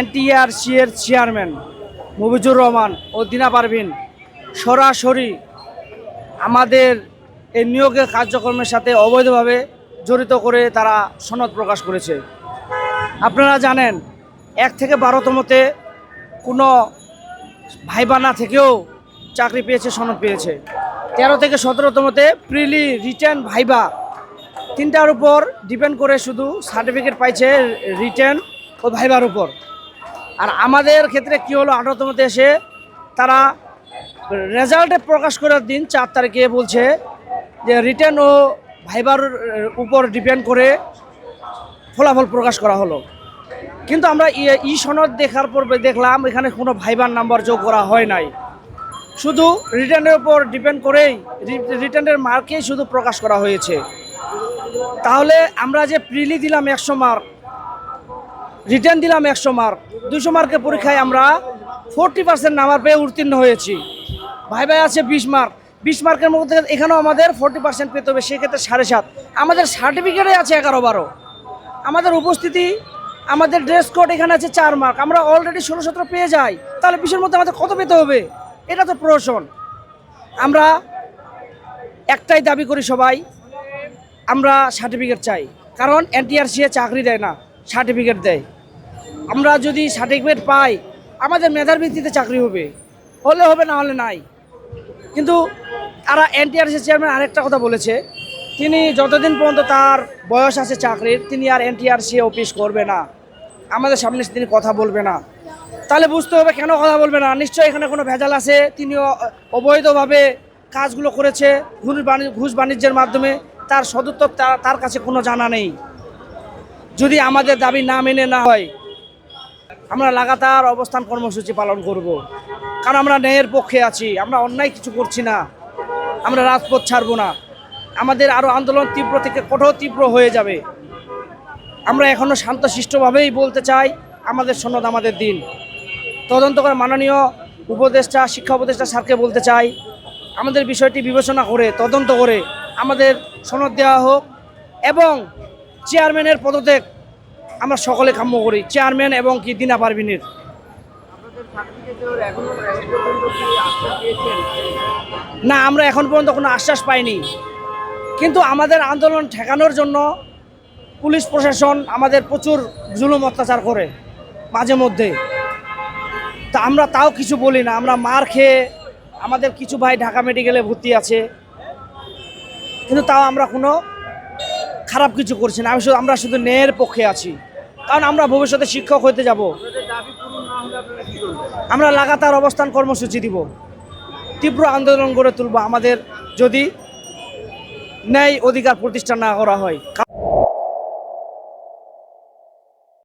NTRC এর chairman Mofizur Rahman ও দিনা পারভিন সরাসরি আমাদের এই নিয়োগের কার্যক্রমের সাথে অবৈধভাবে জড়িত করে তারা সনদ প্রকাশ করেছে। আপনারা জানেন, এক থেকে বারোতমতে কোনো ভাইবা না থেকেও চাকরি পেয়েছে, সনদ পেয়েছে। তেরো থেকে সতেরোতমতে প্রিলি রিটার্ন ভাইবা। তিনটার উপর ডিপেন্ড করে শুধু সার্টিফিকেট পাইছে রিটার্ন ও ভাইবার উপর। আর আমাদের ক্ষেত্রে কি হলো আঠারোতমতে দেশে তারা রেজাল্টে প্রকাশ করার দিন চার তারিখে বলছে যে রিটার্ন ও ভাইবার উপর ডিপেন্ড করে ফলাফল প্রকাশ করা হলো। কিন্তু আমরা ই সনদ দেখার পর দেখলাম এখানে কোনো ভাইবার নাম্বার যোগ করা হয় নাই। শুধু রিটার্নের উপর ডিপেন্ড করেই রিটার্নের মার্কেই শুধু প্রকাশ করা হয়েছে। তাহলে আমরা যে প্রিলি দিলাম একশো মার্ক রিটার্ন দিলাম একশো মার্ক দুশো মার্কের পরীক্ষায় আমরা ফোরটি পার্সেন্ট নাম্বার পেয়ে উত্তীর্ণ হয়েছি। ভাই ভাই আছে বিশ মার্ক। বিশ মার্কের মধ্যে এখানেও আমাদের ফোরটি পার্সেন্ট পেতে হবে, সেক্ষেত্রে সাড়ে সাত। আমাদের সার্টিফিকেটে আছে এগারো বারো। আমাদের উপস্থিতি, আমাদের ড্রেস কোড এখানে আছে চার মার্ক। আমরা অলরেডি ষোলো সতেরো পেয়ে যাই। তাহলে বিশের মধ্যে আমাদের কত পেতে হবে? এটা তো প্রহসন আমরা একটাই দাবি করি সবাই, আমরা সার্টিফিকেট চাই। কারণ এনটিআরসি এ চাকরি দেয় না, সার্টিফিকেট দেয়। আমরা যদি সার্টিফিকেট পাই, আমাদের মেধার ভিত্তিতে চাকরি হবে। হলে হবে, না হলে নাই। কিন্তু তারা এনটিআরসি চেয়ারম্যান আরেকটা কথা বলেছে, তিনি যতদিন পর্যন্ত তার বয়স আছে চাকরির, তিনি আর এনটিআরসি অফিস করবে না। আমাদের সামনে তিনি কথা বলবে না। তাহলে বুঝতে হবে কেন কথা বলবে না? নিশ্চয়ই এখানে কোনো ভেজাল আছে। তিনি অবৈধভাবে কাজগুলো করেছে, ঘুষ বাণিজ্য ঘুষ বাণিজ্যের মাধ্যমে। তার সদুত্তর তার- তার কাছে কোনো জানা নেই। যদি আমাদের দাবি না মেনে না হয় আমরা লাগাতার অবস্থান কর্মসূচি পালন করব। কারণ আমরা ন্যায়ের পক্ষে আছি, আমরা অন্যায় কিছু করছি না, আমরা রাজপথ ছাড়বো না। আমাদের আরও আন্দোলন তীব্র থেকে কঠোর তীব্র হয়ে যাবে। আমরা এখনও শান্তশিষ্টভাবেই বলতে চাই, আমাদের সনদ আমাদের দিন। তদন্ত করে মাননীয় উপদেষ্টা, শিক্ষা উপদেষ্টা স্যারকে বলতে চাই, আমাদের বিষয়টি বিবেচনা করে, তদন্ত করে আমাদের সনদ দেওয়া হোক এবং চেয়ারম্যানের পদত্যাগ আমরা সকলে কাম্য করি, চেয়ারম্যান এবং কি দিনা পারভিনের। না, আমরা এখন পর্যন্ত কোনো আশ্বাস পাইনি। কিন্তু আমাদের আন্দোলন ঠেকানোর জন্য পুলিশ প্রশাসন আমাদের প্রচুর জুলুম অত্যাচার করে, মাঝে মধ্যে। তা আমরা তাও কিছু বলি না, আমরা মার খেয়ে আমাদের কিছু ভাই ঢাকা মেডিকেলে ভর্তি আছে। কিন্তু তাও আমরা কোনো খারাপ কিছু করছি না, আমি শুধু আমরা শুধু ন্যায়ের পক্ষে আছি। কারণ আমরা ভবিষ্যতে শিক্ষক হতে যাব। আমরা লাগাতার অবস্থান কর্মসূচি দিব। তীব্র আন্দোলন গড়ে তুলব আমাদের যদি ন্যায় অধিকার প্রতিষ্ঠা না করা হয়।